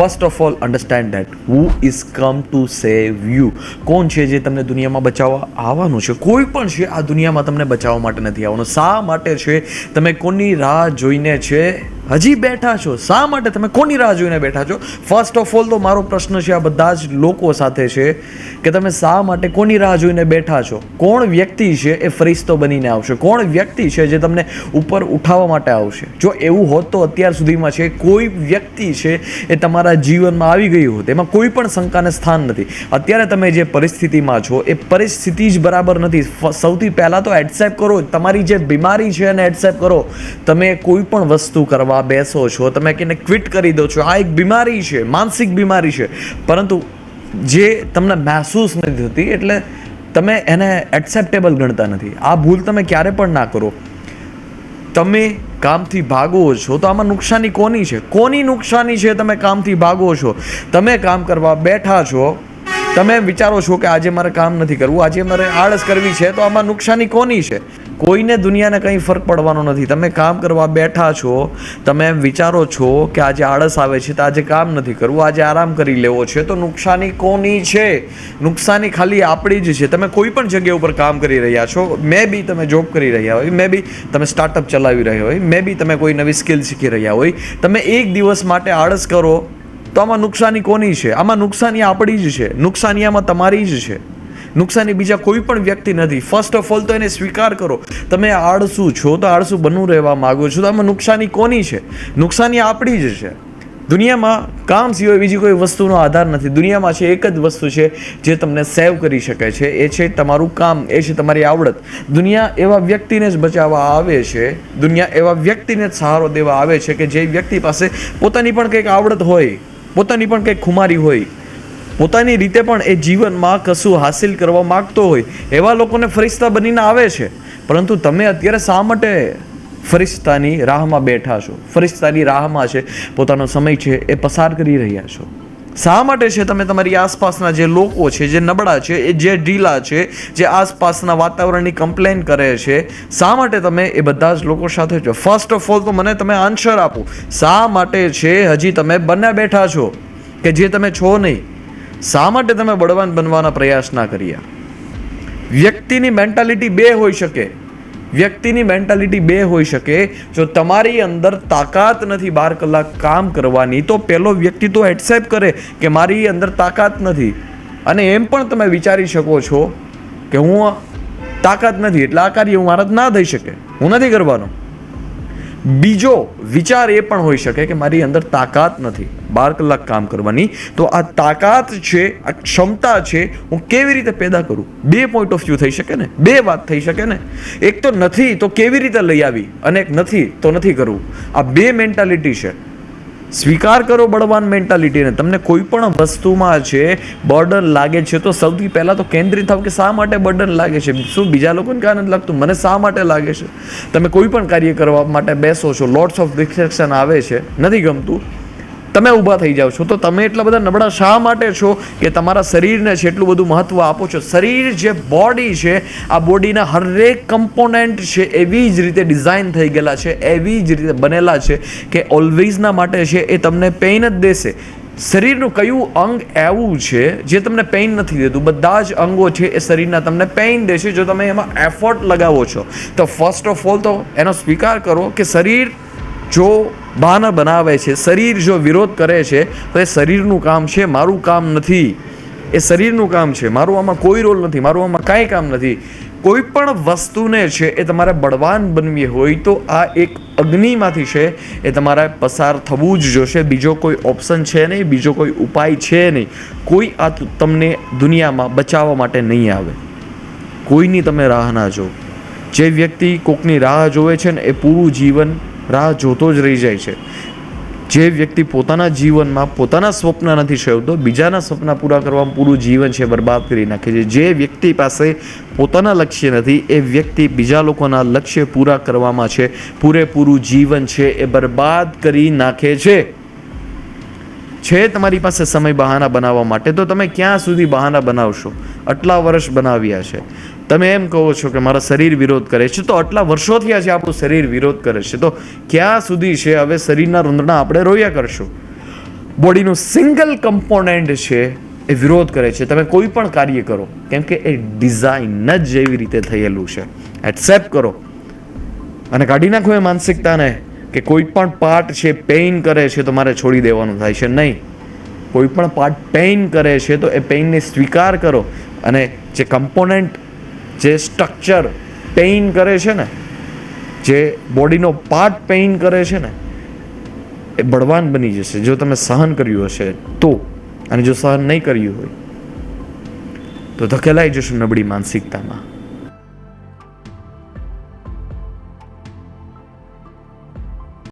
First of all understand that who is come to save you કોણ છે જે તમને દુનિયામાં બચાવવા આવવાનું છે? કોઈ પણ છે, આ દુનિયામાં તમને બચાવવા માટે નથી આવવાનું. શા માટે છે? તમે કોની રાહ જોઈને છે? હજી બેઠા છો. શા માટે તમે કોની રાહ જોઈને બેઠા છો? ફર્સ્ટ ઓફ ઓલ તો મારો પ્રશ્ન છે આ બધા જ લોકો સાથે છે કે તમે શા માટે કોની રાહ જોઈને બેઠા છો? કોણ વ્યક્તિ છે એ ફરિશ્તો બનીને આવશે? કોણ વ્યક્તિ છે જે તમને ઉપર ઉઠાવવા માટે આવશે? જો એવું હોત તો અત્યાર સુધીમાં છે કોઈ વ્યક્તિ છે એ તમારા જીવનમાં આવી ગયું હોત. એમાં કોઈ પણ શંકાને સ્થાન નથી. અત્યારે તમે જે પરિસ્થિતિમાં છો, એ પરિસ્થિતિ જ બરાબર નથી. સૌથી પહેલાં તો એડસેપ્ટ કરો. તમારી જે બીમારી છે એને એડસેપ્ટ કરો. તમે કોઈ પણ વસ્તુ કરવા બેસો છો, તમે કે ક્વિટ કરી દો છો. આ એક બીમારી છે, માનસિક બીમારી છે. પરંતુ જે તમને મહેસૂસ નથી થતી, એટલે તમે એને એક્સેપ્ટેબલ ગણતા નથી. આ ભૂલ તમે ક્યારે પણ ના કરો. તમે કામથી ભાગો છો, તો આમાં નુકસાની કોની છે? કોની નુકસાની છે તમે કામથી ભાગો છો? તમે કામ કરવા બેઠા છો, તમે વિચારો છો કે આજે મારે કામ નથી કરવું, આજે મારે આળસ કરવી છે, તો આમાં નુકસાની કોની છે? કોઈને દુનિયાને કંઈ ફરક પડવાનો નથી. તમે કામ કરવા બેઠા છો, તમે એમ વિચારો છો કે આજે આળસ આવે છે તો આજે કામ નથી કરવું, આજે આરામ કરી લેવો છે. તો નુકસાની કોની છે? નુકસાની ખાલી આપણી જ છે. તમે કોઈ પણ જગ્યા ઉપર કામ કરી રહ્યા છો, મે બી તમે જોબ કરી રહ્યા હોય, મે બી તમે સ્ટાર્ટઅપ ચલાવી રહ્યા હોય, મે બી તમે કોઈ નવી સ્કિલ શીખી રહ્યા હોય, તમે એક દિવસ માટે આળસ કરો તો આમાં નુકસાની કોની છે? આમાં નુકસાની આપણી જ છે. નુકસાની આમાં તમારી જ છે. નુકસાની બીજા કોઈ પણ વ્યક્તિ નથી. ફર્સ્ટ ઓફ ઓલ તો એને સ્વીકાર કરો. તમે આળસુ છો તો આળસુ બનવું રહેવા માગો છો. તો આમાં નુકસાની કોની છે? નુકસાની આપણી જ છે. દુનિયામાં કામ સિવાય બીજી કોઈ વસ્તુનો આધાર નથી. દુનિયામાં છે એક જ વસ્તુ છે જે તમને સેવ કરી શકે છે. એ છે તમારું કામ. એ છે તમારી આવડત. દુનિયા એવા વ્યક્તિને જ બચાવવા આવે છે. દુનિયા એવા વ્યક્તિને જ સહારો દેવા આવે છે કે જે વ્યક્તિ પાસે પોતાની પણ કંઈક આવડત હોય, પોતાની પણ કંઈક ખુમારી હોય પોતાની રીતે પણ એ જીવનમાં કશું હાસિલ કરવા માગતો હોય એવા લોકોને ફરિશ્તા બનીને આવે છે. પરંતુ તમે અત્યારે શા માટે ફરિશ્તાની રાહમાં બેઠા છો? ફરિશ્તાની રાહમાં છે, પોતાનો સમય છે એ પસાર કરી રહ્યા છો. શા માટે છે તમે તમારી આસપાસના જે લોકો છે, જે નબળા છે, એ જે ઢીલા છે, જે આસપાસના વાતાવરણની કમ્પ્લેન કરે છે, શા માટે તમે એ બધા જ લોકો સાથે છો? ફર્સ્ટ ઓફ ઓલ તો મને તમે આન્સર આપો. શા માટે છે હજી તમે બંને બેઠા છો? કે જે તમે છો નહીં? શા માટે તમે બળવાન બનવાના પ્રયાસ ના કર્યા? વ્યક્તિની મેન્ટાલિટી બે હોઈ શકે. વ્યક્તિની મેન્ટાલિટી બે હોઈ શકે. જો તમારી અંદર તાકાત નથી બાર કલાક કામ કરવાની, તો પેલો વ્યક્તિ તો એક્સેપ્ટ કરે કે મારી અંદર તાકાત નથી. અને એમ પણ તમે વિચારી શકો છો કે હું તાકાત નથી, એટલે આ કાર્ય હું મારા ના થઈ શકે. હું નથી કરવાનો. બીજો વિચાર એ પણ હોઈ શકે કે મારી અંદર તાકાત નથી, બાર કલાક કામ કરવાની. તો આ તાકાત છે, આ ક્ષમતા છે, હું કેવી રીતે પેદા કરું? બે પોઈન્ટ ઓફ વ્યૂ થઈ શકે ને? બે વાત થઈ શકે ને? એક તો નથી તો કેવી રીતે લઈ આવી? અને એક નથી તો નથી કરવું. આ બે મેન્ટાલિટી છે. સ્વીકાર કરો બળવાન મેન્ટાલિટીને. તમને કોઈ પણ વસ્તુમાં છે બર્ડન લાગે છે, તો સૌથી પહેલાં તો કેન્દ્રિત થાવ કે શા માટે બર્ડન લાગે છે? શું બીજા લોકોને કાં નથી લાગતું? મને શા માટે લાગે છે? તમે કોઈ પણ કાર્ય કરવા માટે બેસો છો. લોટ્સ ઓફ રિસ્ટ્રિક્શન આવે છે. નથી ગમતું? તમે ઊભા થઈ જાઓ છો. તો તમે એટલા બધા નબળા શા માટે છો કે તમારા શરીરને છે એટલું બધું મહત્ત્વ આપો છો? શરીર જે બોડી છે, આ બોડીના હરેક કમ્પોનન્ટ છે એવી જ રીતે ડિઝાઇન થઈ ગયેલા છે, એવી જ રીતે બનેલા છે કે ઓલવેઝના માટે છે એ તમને પેઇન જ દેશે. શરીરનું કયું અંગ એવું છે જે તમને પેઇન નથી દેતું? બધા જ અંગો છે એ શરીરના તમને પેઇન દેશે જો તમે એમાં એફર્ટ લગાવો છો. તો ફર્સ્ટ ઓફ ઓલ તો એનો સ્વીકાર કરો કે શરીર જો બહાના બનાવે છે, શરીર જો વિરોધ કરે છે, તો એ શરીરનું કામ છે, મારું કામ નથી. એ શરીરનું કામ છે, મારું આમાં કોઈ રોલ નથી, મારું આમાં કાંઈ કામ નથી. કોઈ પણ વસ્તુને છે, એ તમારે બળવાન બનવી હોય તો આ એક અગ્નિમાંથી છે, એ તમારે પસાર થવું જ જોશે. બીજો કોઈ ઓપ્શન છે નહીં, બીજો કોઈ ઉપાય છે નહીં. કોઈ આ તમને દુનિયામાં બચાવવા માટે નહીં આવે. કોઈની તમે રાહ ના જો જે વ્યક્તિ કોકની રાહ જોવે છે ને, એ પૂરું જીવન રાહ જોતો જ રહી જાય છે. જે વ્યક્તિ પોતાના જીવનમાં પોતાના સ્વપ્ન નથી સેવતો બીજાના સપના પૂરા કરવામાં પૂરું જીવન છે બરબાદ કરી નાખે છે. જે વ્યક્તિ પાસે પોતાના લક્ષ્ય નથી, એ વ્યક્તિ બીજા લોકોના લક્ષ્ય પૂરા કરવામાં છે. પૂરેપૂરું જીવન છે એ બરબાદ કરી નાખે છે. છે તમારી પાસે સમય બહાના બનાવવા માટે, તો તમે ક્યાં સુધી બહાના બનાવશો? આટલા વર્ષ બનાવ્યા છે. તમે એમ કહો છો કે મારા શરીર વિરોધ કરે છે, તો આટલા વર્ષો થયા છે આપણું શરીર વિરોધ કરે છે, તો ક્યાં સુધી છે? હવે શરીરના રૂંધણા આપણે રોયા કરશું. બોડીનું સિંગલ કમ્પોનન્ટ છે એ વિરોધ કરે છે. તમે કોઈ પણ કાર્ય કરો, કેમ કે એ ડિઝાઇન જ જેવી રીતે થયેલું છે. એક્સેપ્ટ કરો. અને કાઢી નાખો એ માનસિકતાને કે કોઈ પણ પાર્ટ છે પેઇન કરે છે, તો મારે છોડી દેવાનું થાય છે. નહીં. કોઈ પણ પાર્ટ પેઇન કરે છે, તો એ પેઇનને સ્વીકાર કરો. અને જે કમ્પોનન્ટ જે સ્ટ્રક્ચર પેઇન કરે છે ને, જે બોડીનો પાર્ટ પેઇન કરે છે ને, એ બળવાન બની જશે. જો તમે સહન કર્યું હશે તો, અને જો સહન નહીં કર્યું હોય, તો ધકેલાઈ જશું નબળી માનસિકતામાં.